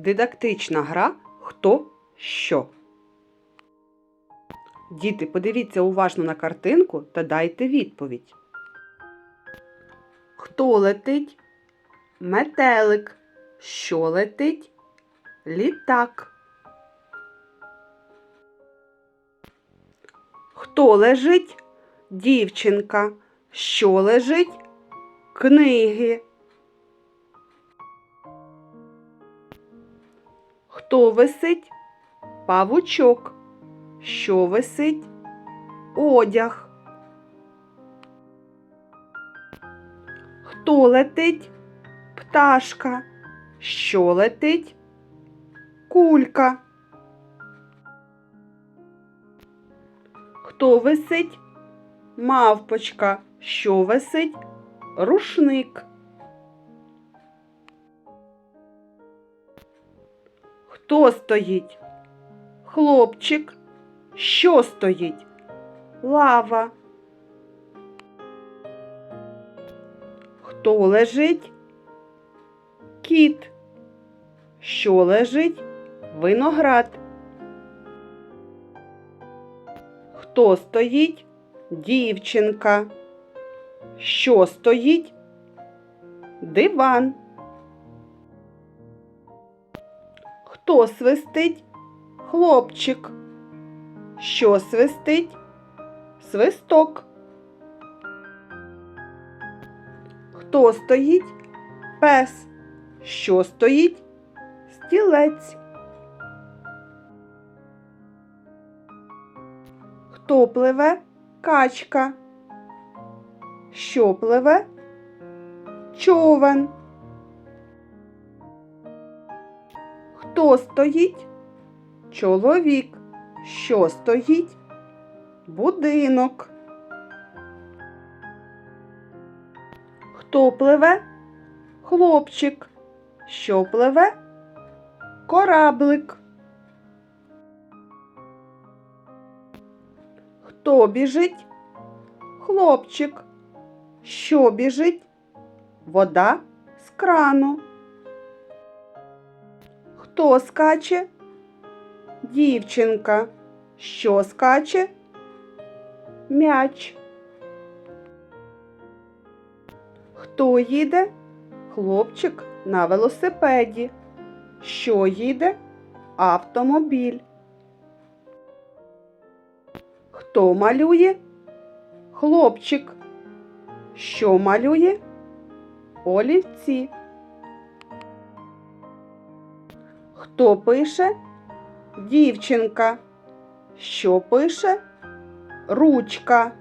Дидактична гра Хто що. Діти, подивіться уважно на картинку та дайте відповідь. Хто летить? Метелик. Що летить? Літак. Хто лежить? Дівчинка. Що лежить? Книги. Хто висить? Павучок. Що висить? Одяг. Хто летить? Пташка. Що летить? Кулька. Хто висить? Мавпочка. Що висить? Рушник. Хто стоїть? Хлопчик. Що стоїть? Лава. Хто лежить? Кіт. Що лежить? Виноград. Хто стоїть? Дівчинка. Що стоїть? Диван. Хто свистить? Хлопчик. Що свистить? Свисток. Хто стоїть? Пес. Що стоїть? Стілець. Хто пливе? Качка. Що пливе? Човен. Хто стоїть? Чоловік. Що стоїть? Будинок. Хто пливе? Хлопчик. Що пливе? Кораблик. Хто біжить? Хлопчик. Що біжить? Вода з крану. Хто скаче? Дівчинка. Що скаче? М'яч. Хто їде? Хлопчик на велосипеді. Що їде? Автомобіль. Хто малює? Хлопчик. Що малює? Олівці. Хто пише? Дівчинка. Що пише? Ручка.